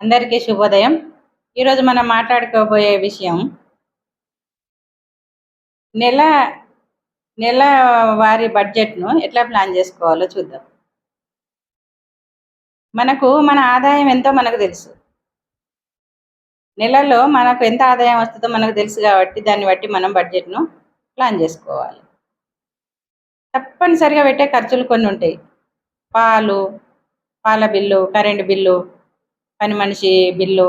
అందరికీ శుభోదయం. ఈరోజు మనం మాట్లాడుకోబోయే విషయం నెల నెల వారి బడ్జెట్ను ఎట్లా ప్లాన్ చేసుకోవాలో చూద్దాం. మనకు మన ఆదాయం ఎంతో మనకు తెలుసు. నెలలో మనకు ఎంత ఆదాయం వస్తుందో మనకు తెలుసు కాబట్టి దాన్ని బట్టి మనం బడ్జెట్ను ప్లాన్ చేసుకోవాలి. తప్పనిసరిగా పెట్టే ఖర్చులు కొన్ని ఉంటాయి. పాలు పాల బిల్లు కరెంటు బిల్లు పని మనిషి బిల్లు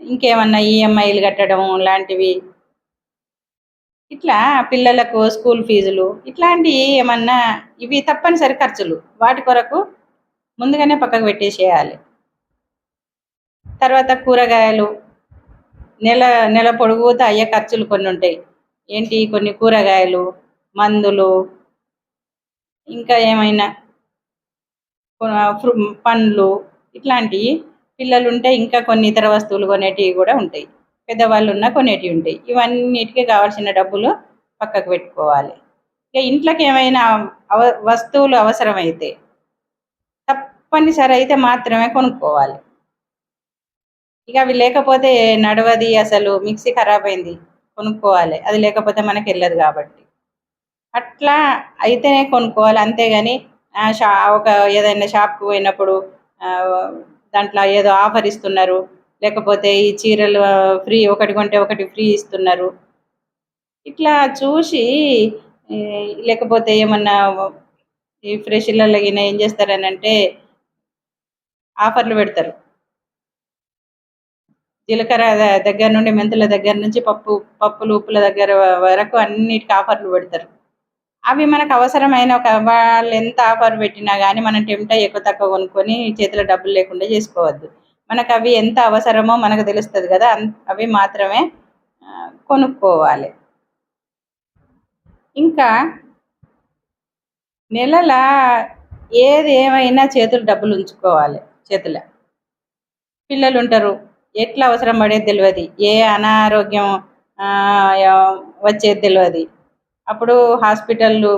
ఇంకేమన్నా ఈఎంఐలు కట్టడం లాంటివి. ఇట్లా పిల్లలకు స్కూల్ ఫీజులు ఇట్లాంటివి ఏమన్నా ఇవి తప్పనిసరి ఖర్చులు. వాటి కొరకు ముందుగానే పక్కకు పెట్టేసేయాలి. తర్వాత కూరగాయలు నెల నెల పొడుగుతా అయ్యే ఖర్చులు కొన్ని ఉంటాయి. ఏంటి? కొన్ని కూరగాయలు మందులు ఇంకా ఏమైనా పండ్లు ఇట్లాంటివి పిల్లలు ఉంటే ఇంకా కొన్ని ఇతర వస్తువులు కొనేటివి కూడా ఉంటాయి. పెద్దవాళ్ళు ఉన్న కొనేటివి ఉంటాయి. ఇవన్నిటికీ కావాల్సిన డబ్బులు పక్కకు పెట్టుకోవాలి. ఇక ఇంట్లోకి ఏమైనా అవ వస్తువులు అవసరమైతే తప్పనిసరి అయితే మాత్రమే కొనుక్కోవాలి. ఇక అవి లేకపోతే నడవది అసలు మిక్సీ ఖరాబ్ అయింది కొనుక్కోవాలి. అది లేకపోతే మనకి వెళ్ళదు కాబట్టి. అట్లా అయితేనే కొనుక్కోవాలి. అంతేగాని షా ఒక ఏదైనా షాప్కి పోయినప్పుడు దాంట్లో ఏదో ఆఫర్ ఇస్తున్నారు లేకపోతే ఈ చీరలు ఫ్రీ ఒకటి కొంటే ఒకటి ఫ్రీ ఇస్తున్నారు. ఇట్లా చూసి లేకపోతే ఏమన్నా ఈ ఫ్రెష్లలో గిన ఏం చేస్తారని అంటే ఆఫర్లు పెడతారు. జీలకర్ర దగ్గర నుండి మెంతుల దగ్గర నుంచి పప్పు పప్పులు ఉప్పుల దగ్గర వరకు అన్నిటికీ ఆఫర్లు పెడతారు. అవి మనకు అవసరమైన ఒక వాళ్ళు ఎంత ఆఫర్ పెట్టినా కానీ మనం టెంప్ట్ ఎక్కువ తక్కువ కొనుక్కొని చేతిలో డబ్బులు లేకుండా చేసుకోవద్దు. మనకు అవి ఎంత అవసరమో మనకు తెలుస్తుంది కదా అవి మాత్రమే కొనుక్కోవాలి. ఇంకా నెలల ఏది ఏమైనా చేతులు డబ్బులు ఉంచుకోవాలి చేతుల. పిల్లలు ఉంటారు ఎట్లా అవసరం పడేది తెలియదు ఏ అనారోగ్యం వచ్చేది తెలియదు అప్పుడు హాస్పిటల్లు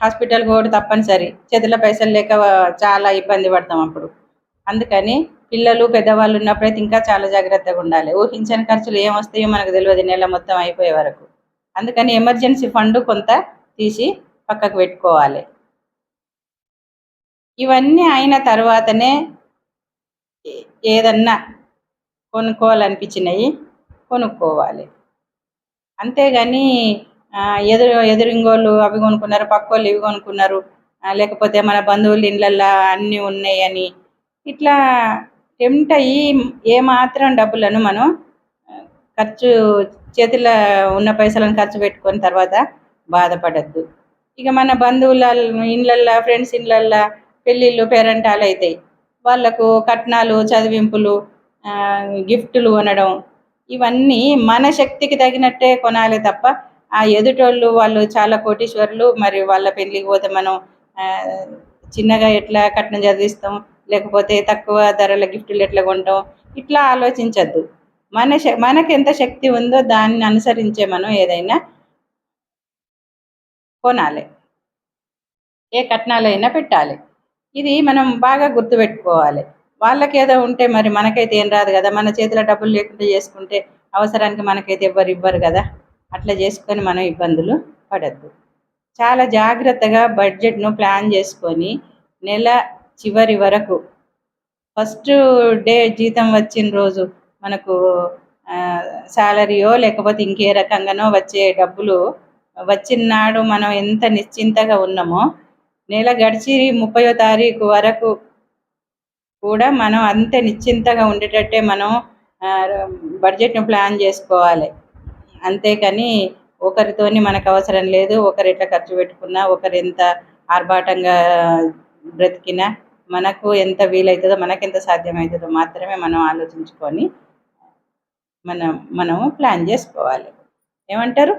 హాస్పిటల్ కూడా తప్పనిసరి. చేతిలో పైసలు లేక చాలా ఇబ్బంది పడతాం అప్పుడు. అందుకని పిల్లలు పెద్దవాళ్ళు ఉన్నప్పుడైతే ఇంకా చాలా జాగ్రత్తగా ఉండాలి. ఊహించని ఖర్చులు ఏం వస్తాయో మనకు తెలియదు. నెల మొత్తం అయిపోయే వరకు. అందుకని ఎమర్జెన్సీ ఫండ్ కొంత తీసి పక్కకు పెట్టుకోవాలి. ఇవన్నీ అయిన తర్వాతనే ఏదన్నా కొనుక్కోవాలనిపించినవి కొనుక్కోవాలి. అంతేగాని ఎదురు ఎదురింగోళ్ళు అవి కొనుక్కున్నారు పక్కోళ్ళు ఇవి కొనుక్కున్నారు. లేకపోతే మన బంధువుల ఇళ్ళల్లో అన్నీ ఉన్నాయని ఇట్లా టెంప్ట్ అయ్యి ఏమాత్రం డబ్బులను మనం ఖర్చు చేతిలో ఉన్న పైసలను ఖర్చు పెట్టుకున్న తర్వాత బాధపడద్దు. ఇక మన బంధువుల ఇళ్ళల్లో ఫ్రెండ్స్ ఇళ్ళల్లో పెళ్ళిళ్ళు పేరెంటాలు అవుతాయి వాళ్ళకు కట్నాలు చదివింపులు గిఫ్టులు కొనడం ఇవన్నీ మన శక్తికి తగినట్టే కొనాలి తప్ప ఆ ఎదుటోళ్ళు వాళ్ళు చాలా కోటీశ్వరులు మరి వాళ్ళ పెళ్ళికి పోతే మనం చిన్నగా ఎట్లా కట్నం చదివిస్తాం? లేకపోతే తక్కువ ధరల గిఫ్టులు ఎట్లా కొంటాం? ఇట్లా ఆలోచించద్దు. మన మనకి ఎంత శక్తి ఉందో దాన్ని అనుసరించే మనం ఏదైనా కొనాలి. ఏ కట్నాలైనా పెట్టాలి. ఇది మనం బాగా గుర్తుపెట్టుకోవాలి. వాళ్ళకి ఏదో ఉంటే మరి మనకైతే ఏం రాదు కదా. మన చేతిలో డబ్బులు లేకుండా చేసుకుంటే అవసరానికి మనకైతే ఎవ్వరు ఇవ్వరు కదా. అట్లా చేసుకొని మనం ఇబ్బందులు పడద్దు. చాలా జాగ్రత్తగా బడ్జెట్ను ప్లాన్ చేసుకొని నెల చివరి వరకు ఫస్ట్ డే జీతం వచ్చిన రోజు మనకు శాలరీయో లేకపోతే ఇంకే రకంగానో వచ్చే డబ్బులు వచ్చిన నాడు మనం ఎంత నిశ్చింతగా ఉన్నామో నెల గడిచి ముప్పయో తారీఖు వరకు కూడా మనం అంతే నిశ్చింతగా ఉండేటట్టే మనం బడ్జెట్ను ప్లాన్ చేసుకోవాలి. అంతేకాని ఒకరితోని మనకు అవసరం లేదు ఒకరు ఎట్లా ఖర్చు పెట్టుకున్నా ఒకరు ఎంత ఆర్భాటంగా బ్రతికినా మనకు ఎంత వీలవుతుందో మనకు ఎంత సాధ్యమవుతుందో మాత్రమే మనం ఆలోచించుకొని మనం మనము ప్లాన్ చేసుకోవాలి. ఏమంటారు?